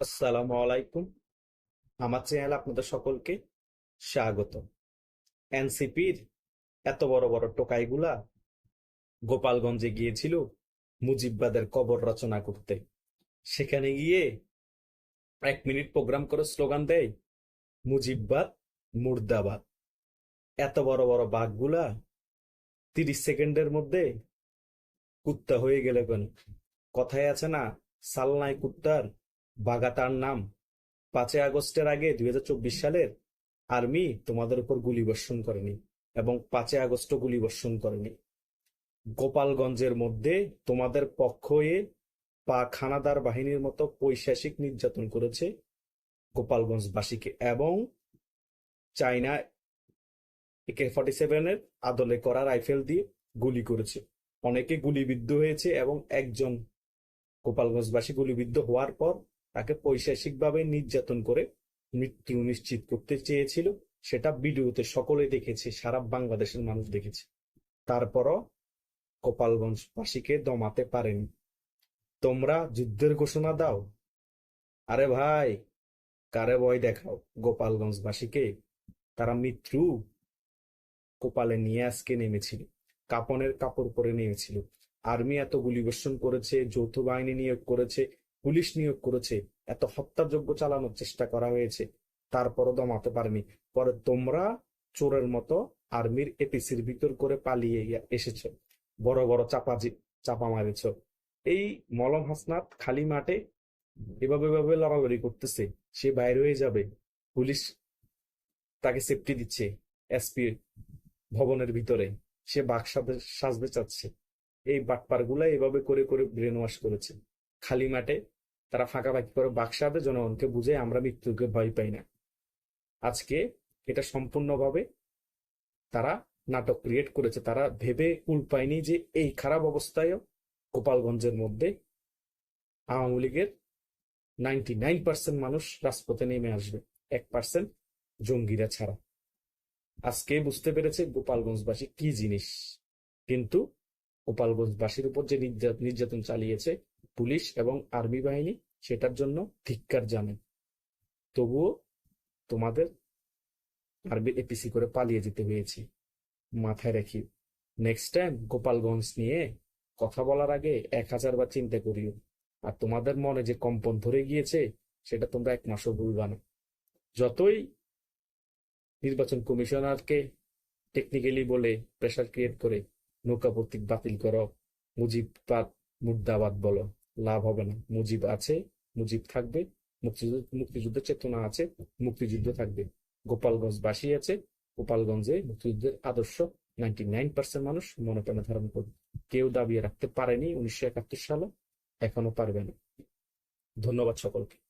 আসসালামু আলাইকুম। আমার চ্যানেল আপনাদের সকলকে স্বাগত এনসিপির এত বড় বড় টোকাইগুলা গোপালগঞ্জে গিয়েছিল মুজিববাদের কবর রচনা করতে। সেখানে গিয়ে এক মিনিট প্রোগ্রাম করে স্লোগান দেয়, মুজিববাদ মুর্দাবাদ। এত বড় বড় বাঘগুলা তিরিশ সেকেন্ডের মধ্যে কুত্তা হয়ে গেলে কেন? কথায় আছে না, সালনায় কুত্তার বাঘা তার নাম। পাঁচই আগস্টের আগে দুই হাজার চব্বিশ সালের আর্মি তোমাদের উপর গুলি বর্ষণ করেনি এবং পাঁচই আগস্ট গুলি বর্ষণ করেনি। গোপালগঞ্জের মধ্যে তোমাদের পক্ষ হয়ে পা খানাদার বাহিনীর মতো পৈশাসিক নির্যাতন করেছে গোপালগঞ্জবাসীকে এবং চাইনা একে ফর্টি সেভেনের আদলে করা রাইফেল দিয়ে গুলি করেছে। অনেকে গুলিবিদ্ধ হয়েছে এবং একজন গোপালগঞ্জবাসী গুলিবিদ্ধ হওয়ার পর তাকে পৈশাসিকভাবে নির্যাতন করে মৃত্যু নিশ্চিত করতে চেয়েছিল। সেটা ভিডিওতে সকলে দেখেছে, সারা বাংলাদেশের মানুষ দেখেছে। তারপরও গোপালগঞ্জবাসীকে দমাতে পারেনি। তোমরা যুদ্ধের ঘোষণা দাও। আরে ভাই, কারে ভয় দেখাও গোপালগঞ্জবাসীকে? তারা মৃত্যু কপালে নিয়ে আজকে নেমেছিল, কাপনের কাপড় পরে নেমেছিল। আর্মি এত গুলিবর্ষণ করেছে, যৌথ বাহিনী নিয়োগ করেছে পুলিশ নিয়োগ করেছে, এত হত্যাযজ্ঞ চালানোর চেষ্টা করা হয়েছে তারপরও দমাতে পারেনি। পরে তোমরা চোরের মতো আর্মির এপিসির ভিতর করে পালিয়ে এসেছ, বড় বড় চাপা চাপা মারেছ। এই মলম হাসনাত খালি মাঠে এভাবে এভাবে লড়ালড়ি করতেছে, সে বাইরে হয়ে যাবে। পুলিশ তাকে সেফটি দিচ্ছে এসপি ভবনের ভিতরে, সে বাক সাজতে চাচ্ছে। এই বাটপারগুলা এভাবে করে করে ব্রেন ওয়াশ করেছে। খালি মাঠে তারা ফাঁকাফাঁকি করে বাক্সাবে জনগণকে বুঝে আমরা মৃত্যুকে ভয় পাই না। আজকে এটা সম্পূর্ণভাবে তারা নাটক ক্রিয়েট করেছে। তারা ভেবে কুল পায়নি যে এই খারাপ অবস্থায়ও গোপালগঞ্জের মধ্যে আওয়ামী লীগের নাইনটি নাইন পার্সেন্ট মানুষ রাজপথে নেমে আসবে, এক পার্সেন্ট জঙ্গিরা ছাড়া। আজকে বুঝতে পেরেছে গোপালগঞ্জবাসী কি জিনিস। কিন্তু গোপালগঞ্জবাসীর উপর যে নির্যাতন চালিয়েছে পুলিশ এবং আর্মি বাহিনী সেটার জন্য ধিক্কার জানে তবুও তোমাদের আর্মির এপিসি করে পালিয়ে যেতে হয়েছে। মাথায় রাখি নেক্সট টাইম গোপালগঞ্জ নিয়ে কথা বলার আগে এক হাজার বার চিন্তা করিও। আর তোমাদের মনে যে কম্পন ধরে গিয়েছে, সেটা তোমরা এক মাসও ভুলবা না। যতই নির্বাচন কমিশনারকে টেকনিক্যালি বলে প্রেশার ক্রিয়েট করে নৌকা প্রতীক বাতিল করো মুজিবাদ মুর্দাবাদ বলো। লাভ হবে না। মুজিব আছে, মুজিব থাকবে, মুক্তিযুদ্ধ, মুক্তিযুদ্ধের চেতনা আছে, মুক্তিযুদ্ধ থাকবে। গোপালগঞ্জ বাসী আছে, গোপালগঞ্জে মুক্তিযুদ্ধের আদর্শ নাইনটি নাইন পার্সেন্ট মানুষ মনে প্রাণে ধারণ করবে। কেউ দাবিয়ে রাখতে পারেনি উনিশশো একাত্তর সালে, এখনও পারবে না। ধন্যবাদ সকলকে।